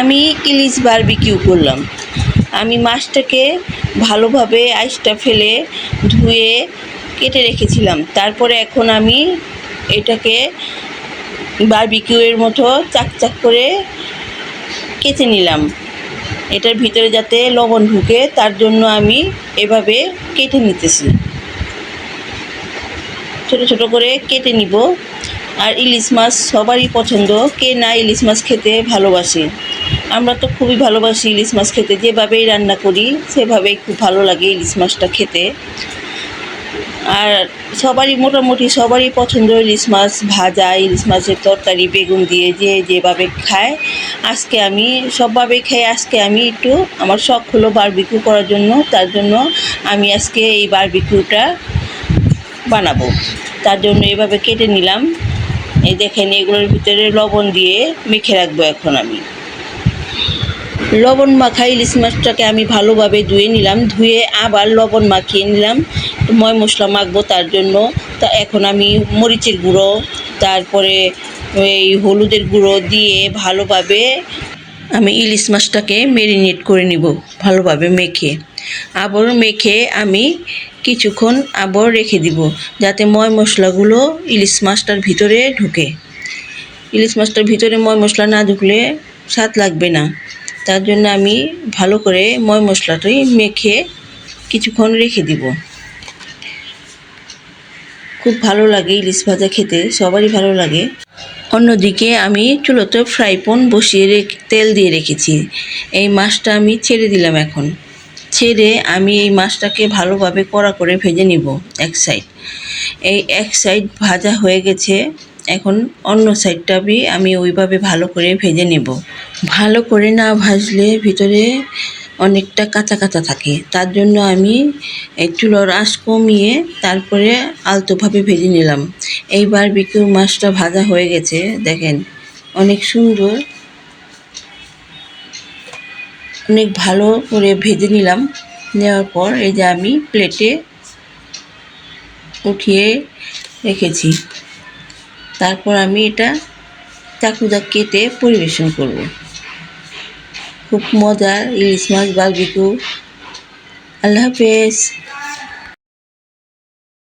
আমি ইলিশ বারবিকিউ করলাম। আমি মাছটাকে ভালোভাবে আইসটা ফেলে ধুয়ে কেটে রেখেছিলাম। তারপরে এখন আমি এটাকে বারবিকিউয়ের মতো চাক চাক করে কেটে নিলাম। এটার ভিতরে যাতে লবণ ঢুকে তার জন্য আমি এভাবে কেটে নিতেছি। ছোট ছোট করে কেটে নিব। আর ইলিশ মাছ সবারই পছন্দ। কে না ইলিশ মাছ খেতে ভালোবাসে? আমরা তো খুবই ভালোবাসি ইলিশ মাছ খেতে। যেভাবেই রান্না করি, সেভাবেই খুব ভালো লাগে ইলিশ মাছটা খেতে। আর সবারই, মোটামুটি সবারই পছন্দ ইলিশ মাছ, ভাজা ইলিশ মাছের তরকারি, বেগুন দিয়ে যে যেভাবে খায়। আজকে আমি সবভাবেই খাই। আজকে আমি একটু, আমার শখ হলো বারবিকিউ করার জন্য। তার জন্য আমি আজকে এই বারবিকিউটা বানাবো। তার জন্য এভাবে কেটে নিলাম। এই দেখেন, এগুলোর ভিতরে লবণ দিয়ে মেখে রাখব এখন আমি। লবণ মাখা ইলিশ মাছটাকে আমি ভালোভাবে ধুয়ে নিলাম, ধুয়ে আবার লবণ মাখিয়ে নিলাম। ময় মশলা মাখবো তার জন্য। তা এখন আমি মরিচের গুঁড়ো, তারপরে এই হলুদের গুঁড়ো দিয়ে ভালোভাবে আমি ইলিশ মাছটাকে মেরিনেট করে নিব ভালোভাবে মেখে। আবার মেখে আমি কিছুক্ষণ আবার রেখে দিব যাতে ময় মশলাগুলো ইলিশ মাছটার ভিতরে ঢুকে। ইলিশ মাছটার ভিতরে ময় মশলা না ঢুকলে স্বাদ লাগবে না। তার জন্য আমি ভালো করে ময় মশলাটি মেখে কিছুক্ষণ রেখে দিব। খুব ভালো লাগে ইলিশ ভাজা খেতে, সবারই ভালো লাগে। অন্যদিকে আমি চুলোতে ফ্রাই প্যান বসিয়ে তেল দিয়ে রেখেছি। এই মাছটা আমি ছেড়ে দিলাম এখন। ছেড়ে আমি এই মাছটাকে ভালোভাবে কড়া করে ভেজে নিব এক সাইড এই এক সাইড ভাজা হয়ে গেছে। এখন অন্য সাইডটা বি আমি ওইভাবে ভালো করে ভেজে নেব। ভালো করে না ভাজলে ভিতরে অনেকটা কাঁচা কাঁচা থাকে। তার জন্য আমি চুলোর আঁশ কমিয়ে তারপরে আলতোভাবে ভেজে নিলাম। এইবার বিকুর মাছটা ভাজা হয়ে গেছে, দেখেন, অনেক সুন্দর। অনেক ভালো করে ভেজে নিলাম, নেওয়ার পর এই যে আমি প্লেটে উঠিয়ে রেখেছি। তারপর আমি এটা চাকুদা কেটে পরিবেশন করব। খুব মজার ইলিশ মাছ বারবিকু আল্লাহ হাফেজ।